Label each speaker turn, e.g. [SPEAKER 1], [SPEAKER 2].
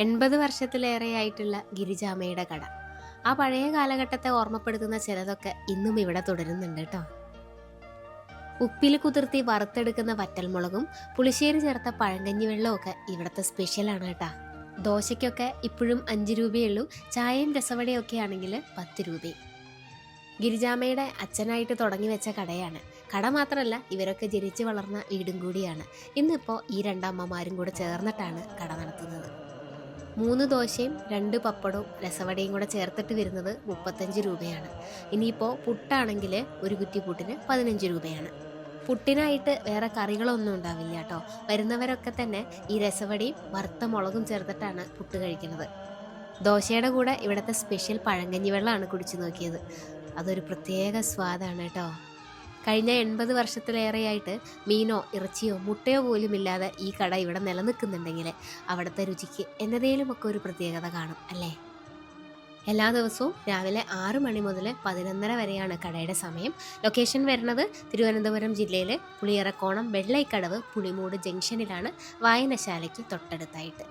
[SPEAKER 1] എൺപത് വർഷത്തിലേറെയായിട്ടുള്ള ഗിരിജാമയുടെ കട. ആ പഴയ കാലഘട്ടത്തെ ഓർമ്മപ്പെടുത്തുന്ന ചിലതൊക്കെ ഇന്നും ഇവിടെ തുടരുന്നുണ്ട് കേട്ടോ. ഉപ്പിൽ കുതിർത്തി വറുത്തെടുക്കുന്ന വറ്റൽമുളകും പുളിശ്ശേരി ചേർത്ത പഴങ്കഞ്ഞി വെള്ളമൊക്കെ ഇവിടുത്തെ സ്പെഷ്യലാണ് കേട്ടാ. ദോശയ്ക്കൊക്കെ ഇപ്പോഴും അഞ്ച് രൂപയുള്ളൂ ചായയും രസവടയും ഒക്കെ ആണെങ്കിൽ പത്ത് രൂപയും. ഗിരിജാമയുടെ അച്ഛനായിട്ട് തുടങ്ങി വെച്ച കടയാണ്. കട മാത്രമല്ല ഇവരൊക്കെ ജനിച്ചു വളർന്ന വീടും കൂടിയാണ്. ഇന്നിപ്പോൾ ഈ രണ്ടമ്മമാരും കൂടെ ചേർന്നിട്ടാണ് കട നടത്തുന്നത്. മൂന്ന് ദോശയും രണ്ട് പപ്പടവും രസവടയും കൂടെ ചേർത്തിട്ട് വരുന്നത് മുപ്പത്തഞ്ച് രൂപയാണ്. ഇനിയിപ്പോൾ പുട്ടാണെങ്കിൽ ഒരു കുറ്റി പുട്ടിന് പതിനഞ്ച് രൂപയാണ്. പുട്ടിനായിട്ട് വേറെ കറികളൊന്നും ഉണ്ടാവില്ല കേട്ടോ. വരുന്നവരൊക്കെ തന്നെ ഈ രസവടയും വറുത്ത മുളകും ചേർത്തിട്ടാണ് പുട്ട് കഴിക്കുന്നത്. ദോശയുടെ കൂടെ ഇവിടുത്തെ സ്പെഷ്യൽ പഴങ്കഞ്ഞി വെള്ളമാണ് കുടിച്ചു നോക്കിയത്. അതൊരു പ്രത്യേക സ്വാദാണ് കേട്ടോ. കഴിഞ്ഞ എൺപത് വർഷത്തിലേറെയായിട്ട് മീനോ ഇറച്ചിയോ മുട്ടയോ പോലും ഇല്ലാതെ ഈ കട ഇവിടെ നിലനിൽക്കുന്നുണ്ടെങ്കിൽ അവിടുത്തെ രുചിക്ക് എന്നതേലുമൊക്കെ ഒരു പ്രത്യേകത കാണും അല്ലേ? എല്ലാ ദിവസവും രാവിലെ ആറ് മണി മുതൽ പതിനൊന്നര വരെയാണ് കടയുടെ സമയം. ലൊക്കേഷൻ വരുന്നത് തിരുവനന്തപുരം ജില്ലയിലെ പുളിയറക്കോണം വെള്ളൈക്കടവ് പുളിമൂട് ജംഗ്ഷനിലാണ് വായനശാലയ്ക്ക് തൊട്ടടുത്തായിട്ട്.